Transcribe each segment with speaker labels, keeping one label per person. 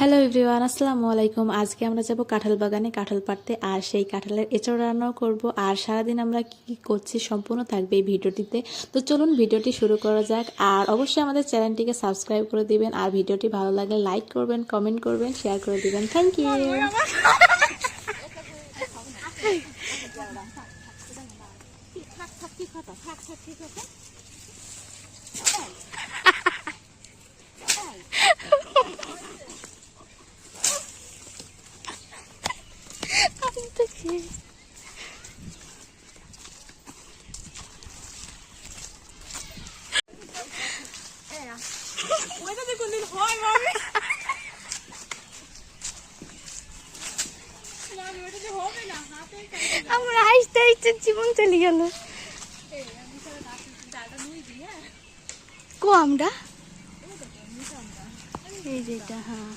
Speaker 1: Hello everyone আসসালামু আলাইকুম। আজকে আমরা যাব কাঁঠাল বাগানে কাঁঠাল পাড়তে আর সেই কাঁঠালের এঁচড় রান্নাও করব। আর সারাদিন আমরা কি কি করছি সম্পূর্ণ থাকবে এই ভিডিওটিতে। তো চলুন ভিডিওটি শুরু করা যাক। আর অবশ্যই আমাদের চ্যানেলটিকে সাবস্ক্রাইব করে দিবেন। আর ভিডিওটি ভালো লাগলে লাইক করবেন কমেন্ট করবেন শেয়ার করে দিবেন। থ্যাংক ইউ
Speaker 2: আমরা হাসতে হাসতে জীবন চলে গেল। কো আমরা? এই যে এটা হ্যাঁ।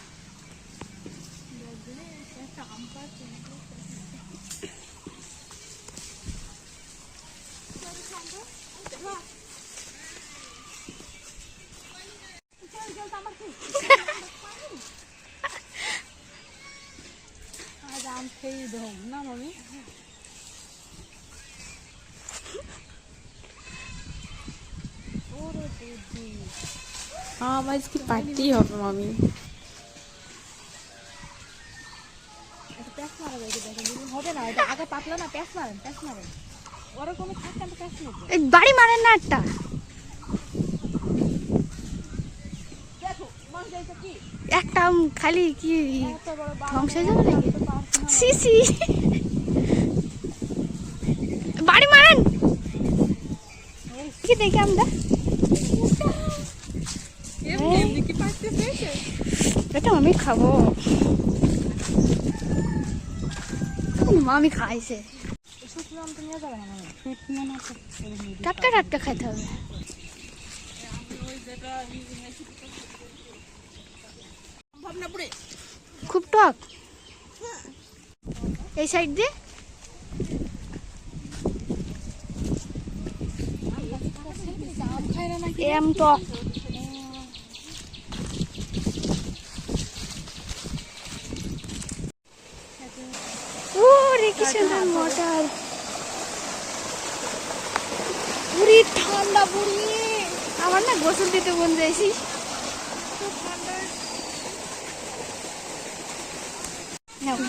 Speaker 3: আজ আম খেয়ে দেব না মামি
Speaker 1: আমার আজকে পারতেই হবে মামি
Speaker 3: প্যাস দেখেন হবে না এটা আগে পাতলা না প্যাস মারেন প্যাস মারেন ওরা কোনো থাক কেন প্যাস
Speaker 2: বাড়ি মারেন না একটা
Speaker 3: দেখো মাছ যাইছে কি
Speaker 2: একটা খালি কি ধ্বংস হয়ে যাবে নাকি? সি সি বাড়ি মারেন। কি দেখি আমরা। আমি খাব। মামি খাইছে। টাটকা টাটকা খাইতে হবে। খুব টক। এই সাইড দিয়ে। এম টক। কি সুন্দর মটর পুরি ঠান্ডা পুরি আমার না গোসল দিতে মন যাইছি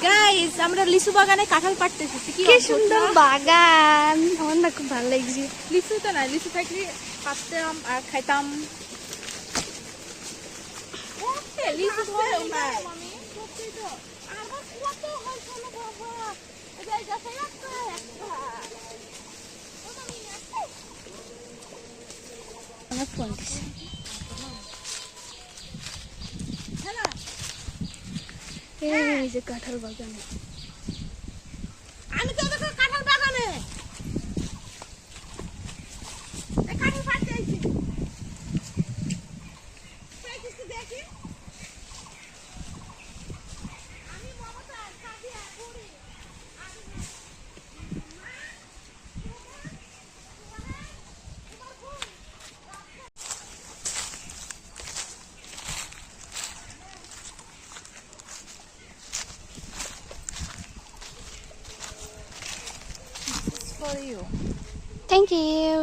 Speaker 3: গাইস আমরা লিচু বাগানে কাঁঠাল পাড়তেছি কি
Speaker 2: কি সুন্দর বাগান। আমার না খুব ভালো লাগছে।
Speaker 3: লিচু তো না লিচু থাকলে পাততাম আর খাইতাম। লিচু ধরে নাই।
Speaker 2: আমার ফোন দিছে। এই যে কাঁঠাল বাগানে
Speaker 3: আমি তো দেখো কাঁঠাল বাগানে এই কাঁঠাল পাড়তে আইছি পেয়েছি দেখি আমি মমতা সাদিয়া বুড়ি for you.
Speaker 2: থ্যাংক ইউ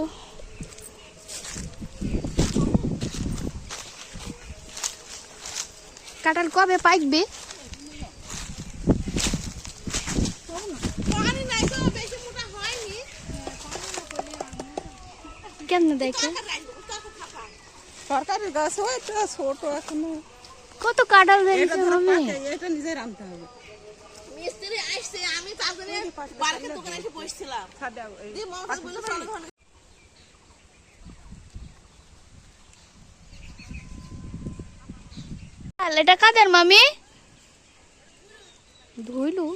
Speaker 2: কাঁঠাল কবে পাকবে
Speaker 3: পানি নাই তো বেশি মোটা হয়নি।
Speaker 2: কেমন দেখে
Speaker 3: সরকারি গাছ হয় তো ছোট এখনও।
Speaker 2: কত কাঁঠাল ধরেছে
Speaker 3: এটা নিজে রাখতে হবে।
Speaker 4: দোকানে এসে বসছিলাম।
Speaker 2: এটা কাদের মামি? ধুইলু।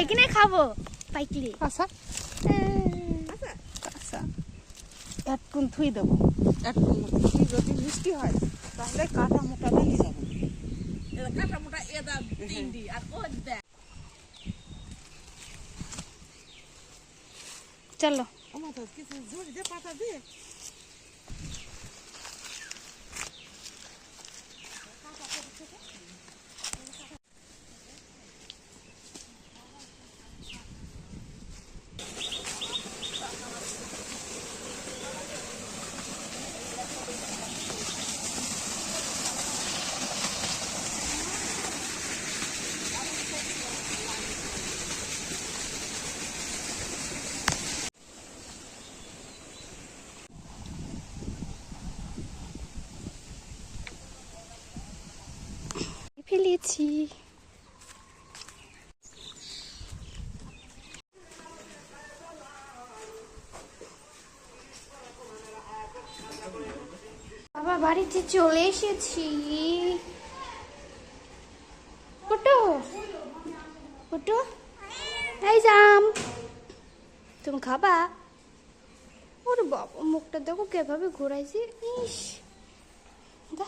Speaker 2: এখানে খাব পাইকলি।
Speaker 3: কাঁচা কাঁচা একটুন থুই দেবো। থুই যদি মিষ্টি হয়। তাহলে কাঁটা মোটা নিয়ে যাব।
Speaker 4: এটা কাটা মোটা এদা তিনটি আর ও দেখ
Speaker 2: চলো।
Speaker 3: আমার তো কিছু জোর দিয়ে পাতা দিয়ে।
Speaker 2: ফেলেছি বাবা, বাড়িতে চলে এসেছি। পুটু পুটু এই জাম তুমি খাবা? ওরে বাবা, মুখটা দেখো কীভাবে ঘোরাইছে। ইস দা।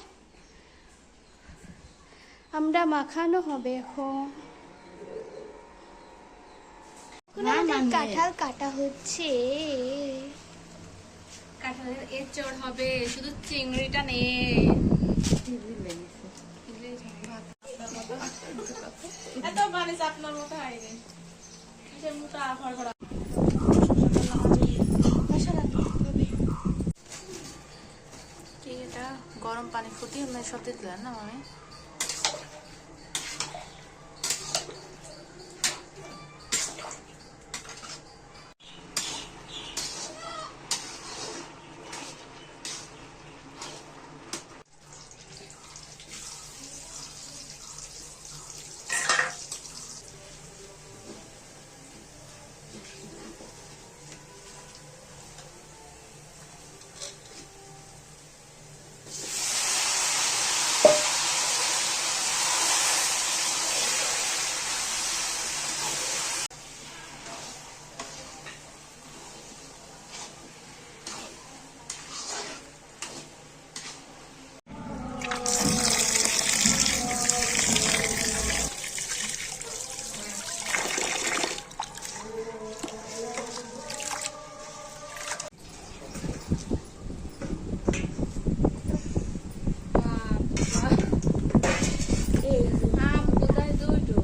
Speaker 2: আমরা মাখানো হবে এখন এখন কাঁঠাল কাটা হচ্ছে।
Speaker 5: কাঁঠালের এঁচড় হবে শুধু চিংড়িটা নেই
Speaker 6: এত আপনার মতো হয়নি।
Speaker 5: গরম পানি ফুটিয়ে সত্যি দিলেন না মানে আম কোথায় দুইটো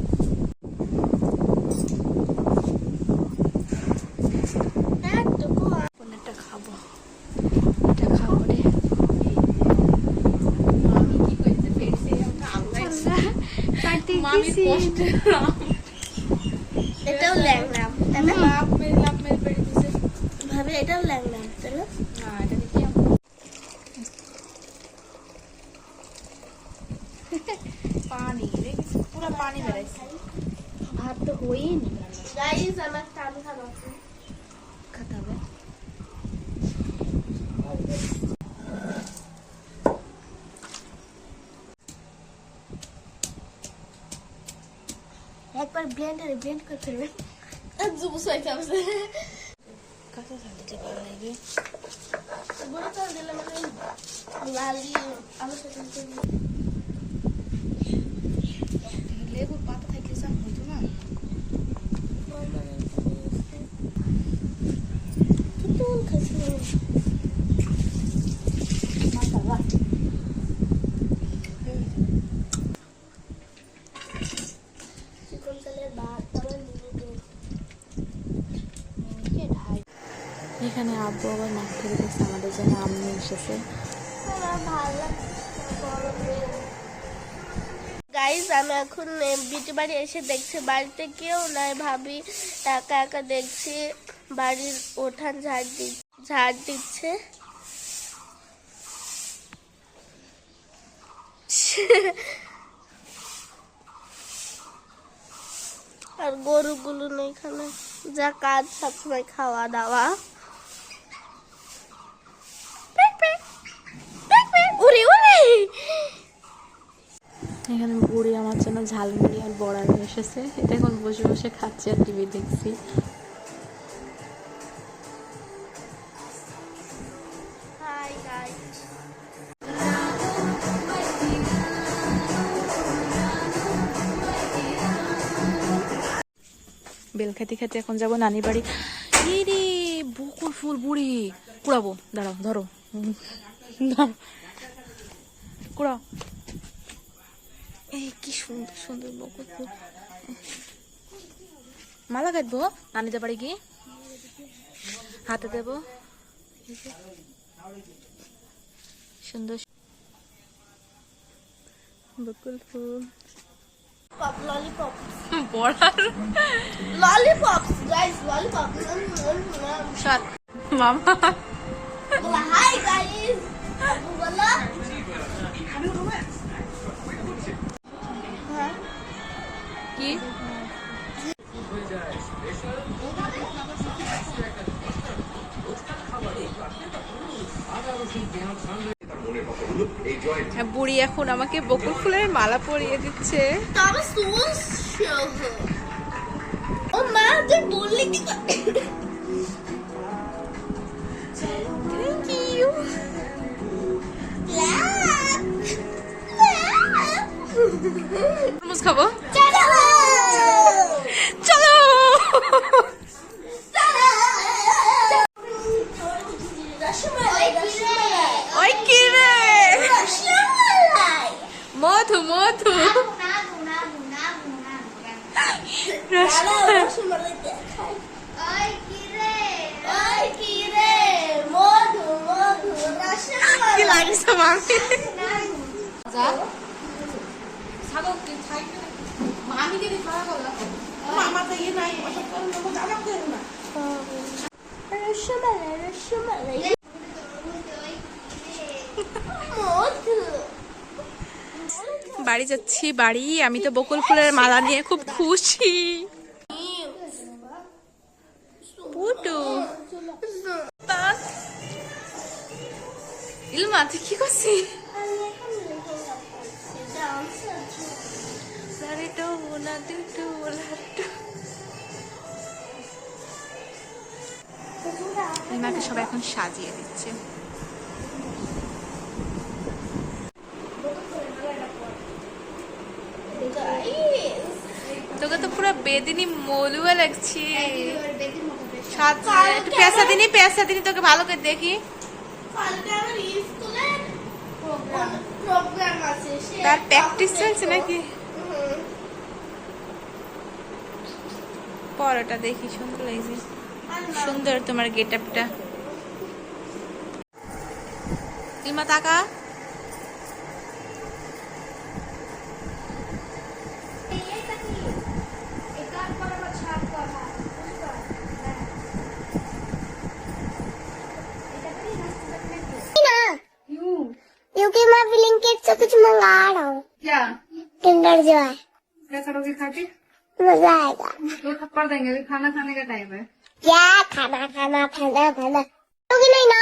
Speaker 2: কোনটা খাব এটা খাব রে
Speaker 5: আমি কি করতে পেরেছি একটা আল্লাহ
Speaker 2: কাটতে
Speaker 5: মামি
Speaker 2: গেছি।
Speaker 5: কষ্ট
Speaker 6: এটাও ল্যাংলাম তাই না? ভাবে এটাও ল্যাংলাম তাই না?
Speaker 5: না পানি রে পুরো পানি বেরাইছে
Speaker 2: ভাত তো হয়নি
Speaker 6: গাইস আমার টান খাব पर ब्लेंडर ब्लेंड
Speaker 5: कर फिर जुबू सोयचा कसं सांगितलं
Speaker 6: से बरं चाल दिलं के वाली आवश्यक
Speaker 1: लेबर पाहत आहे की सांगू तू ना तू कोण खसलं এসেছে
Speaker 6: গাইজ আমি এখন বিটি বাড়ি এসে দেখছি, বাড়িতে কেউ নাই ভাবি, একা একা দেখছি, বাড়ির ওঠান ঝাড় দি ঝাড় দিচ্ছে। আর গরুগুলো নেই এখানে। যা কাজ, সবসময় খাওয়া দাওয়া।
Speaker 1: এখানে বুড়ি আমার জন্য ঝালমুড়ি আর বড়া নিয়ে এসেছে। এটা এখন বসে বসে খাচ্ছি আর টিভি দেখছি। বেল খেতে খেতে এখন যাব নানি বাড়ি। রে বকুল ফুল বুড়ি। কুড়াবো দাঁড়াও ধরো। কুড়াও। এই কি সুন্দর সুন্দর বকুল ফুল মালা কাটবো? নানিদের বাড়ি গিয়ে? হাতে দেবো। সুন্দর বকুল ফুল
Speaker 6: পপ ললিপপ
Speaker 1: পড়ার।
Speaker 6: Lollipops guys lollipops
Speaker 1: মামা।
Speaker 6: হাই গাইস বলা
Speaker 5: বুড়ি এখন আমাকে বকুল ফুলের মালা পরিয়ে দিচ্ছে।
Speaker 6: ও মা তুই বললি কি
Speaker 5: থ্যাংক ইউ তরমুজ খাব? চলো কি রে মধু মধু রসমালাই কি লাগছে মামি বাড়ি যাচ্ছি বাড়ি। আমি তো বকুল ফুলের মালা নিয়ে খুব খুশি। পুটু ইলমা তুই কি করছিস? বোনা দুটো ইলমাকে সবাই এখন সাজিয়ে দিচ্ছে। তোকে তো পুরো বেদিনী মলুয়া লাগছে। একটু পেঁচা দিনি পেঁচা দিনি তোকে ভালো করে দেখি। তার প্র্যাকটিস চলছে নাকি? পরোটা দেখি সুন্দর লাগছে সুন্দর তোমার গেট আপটা ইলমা তাকা
Speaker 7: क्योंकि मैं ब्लिंकिट से कुछ मंगा रहा हूँ
Speaker 2: क्या
Speaker 7: किंडर जो है
Speaker 2: क्या करोगे खाके
Speaker 7: मजा आएगा
Speaker 2: दो थप्पड़ देंगे अभी खाना खाने का टाइम है
Speaker 7: क्या खाना खाना खाना खाना क्योंकि नहीं ना